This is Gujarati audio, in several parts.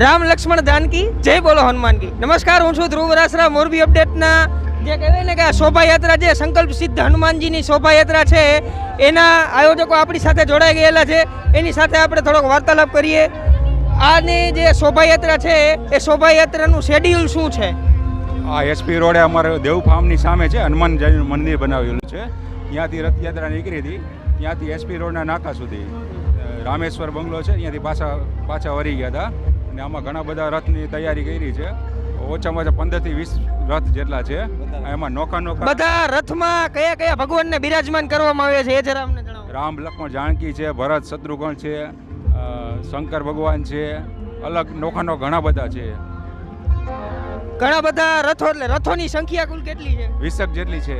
રામ લક્ષ્મણ જાનકી જય બોલો હનુમાનકી નમસ્કાર, હું છું ધ્રુવ રાસરા મોરબી અપડેટના જે કહેવાય ને કે આ શોભાયાત્રા જે સંકલ્પ સિદ્ધ હનુમાનજીની શોભાયાત્રા છે, એના આયોજકો આપણી સાથે જોડાઈ ગયેલા છે. એની સાથે આપણે થોડોક વાર્તાલાપ કરીએ. આની જે શોભાયાત્રા છે, એ શોભાયાત્રાનું શેડ્યુલ શું છે? આ એસપી રોડે અમારે દેવ ફાર્મની સામે છે, હનુમાન મંદિર બનાવેલું છે. ત્યાંથી રથયાત્રા નીકળી હતી. ત્યાંથી એસપી રોડના નાકા સુધી રામેશ્વર બંગલો છે. ત્યાંથી પાછા પાછા વળી ગયા હતા. અને આમાં ઘણા બધા રથની તૈયારી કરી છે. ઓછામાં ઓછા પંદરથી વીસ રથ જેટલા છે. એમાં નોખા નોખા બધા રથમાં કયા કયા ભગવાનને બિરાજમાન કરવામાં આવે છે એ જરા અમને જણાવો. રામ લક્ષ્મણ જાનકી છે ભરત શત્રુઘ્ન છે શંકર ભગવાન છે અલગ નોખા નોખા ઘણા બધા છે. ઘણા બધા રથો એટલે રથોની સંખ્યા કુલ કેટલી છે? વીસક જેટલી છે.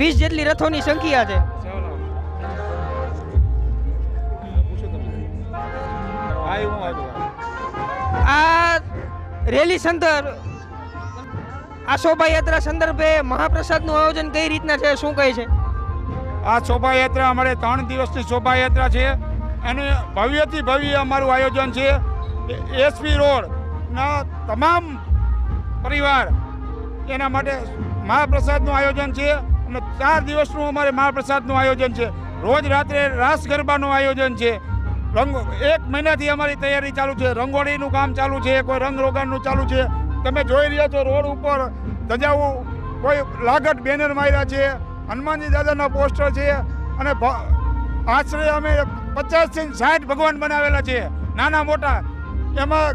વીસ જેટલી રથોની સંખ્યા છે. આ રેલી સંદર આ શોભાયાત્રા સંદર્ભે મહાપ્રસાદનું આયોજન કઈ રીતના છે? શું કહે છે? આ શોભાયાત્રા અમારે ત્રણ દિવસની શોભાયાત્રા છે. અને ભવ્યથી ભવ્ય અમારું આયોજન છે. એસપી રોડના તમામ પરિવાર એના માટે મહાપ્રસાદનું આયોજન છે અને ચાર દિવસનું અમારે મહાપ્રસાદનું આયોજન છે. રોજ રાત્રે રાસ ગરબાનું આયોજન છે. રંગ એક મહિનાથી અમારી તૈયારી ચાલુ છે. રંગોળીનું કામ ચાલુ છે. કોઈ રંગ રોગાણનું ચાલુ છે. તમે જોઈ રહ્યા છો રોડ ઉપર ધજાઓ કોઈ લાગટ બેનર માર્યા છે. હનુમાનજી દાદાના પોસ્ટર છે. અને આશરે અમે પચાસથી સાઠ ભગવાન બનાવેલા છે. નાના મોટા. એમાં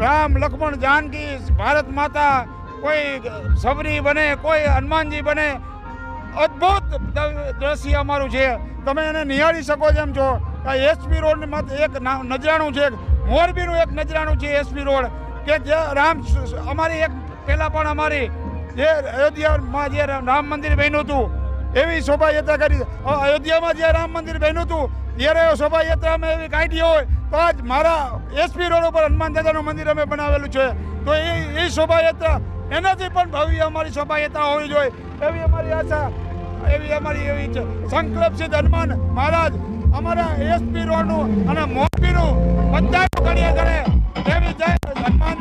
રામ, લક્ષ્મણ, જાનકી, ભારત માતા કોઈ સબરી બને, કોઈ હનુમાનજી બને. અદ્ભુત દ્રશ્ય અમારું છે. તમે એને નિહાળી શકો છો એમ છો. આ એસપી રોડ એક ના- નજરાણું છે મોરબીનું એક નજરાણું છે એસપી રોડ, કે જે રામ અમારી એક પહેલાં પણ અમારી જે અયોધ્યામાં જે રામ મંદિર બન્યું હતું, એવી શોભાયાત્રા કરી. અયોધ્યામાં જે રામ મંદિર બન્યું હતું, ત્યારે શોભાયાત્રા અમે એવી કાઢી હોય, તો આજ મારા એસપી રોડ ઉપર હનુમાન દાદાનું મંદિર અમે બનાવેલું છે. તો એ એ શોભાયાત્રા એનાથી પણ ભવ્ય અમારી શોભાયાત્રા હોવી જોઈએ. એવી અમારી આશા, એવી અમારી એવી છે સંકલ્પ સિદ્ધ હનુમાન મહારાજ. અમારા એસપી રોડનું અને મોરબીનું બધાનું કાર્ય કરે. એવી જય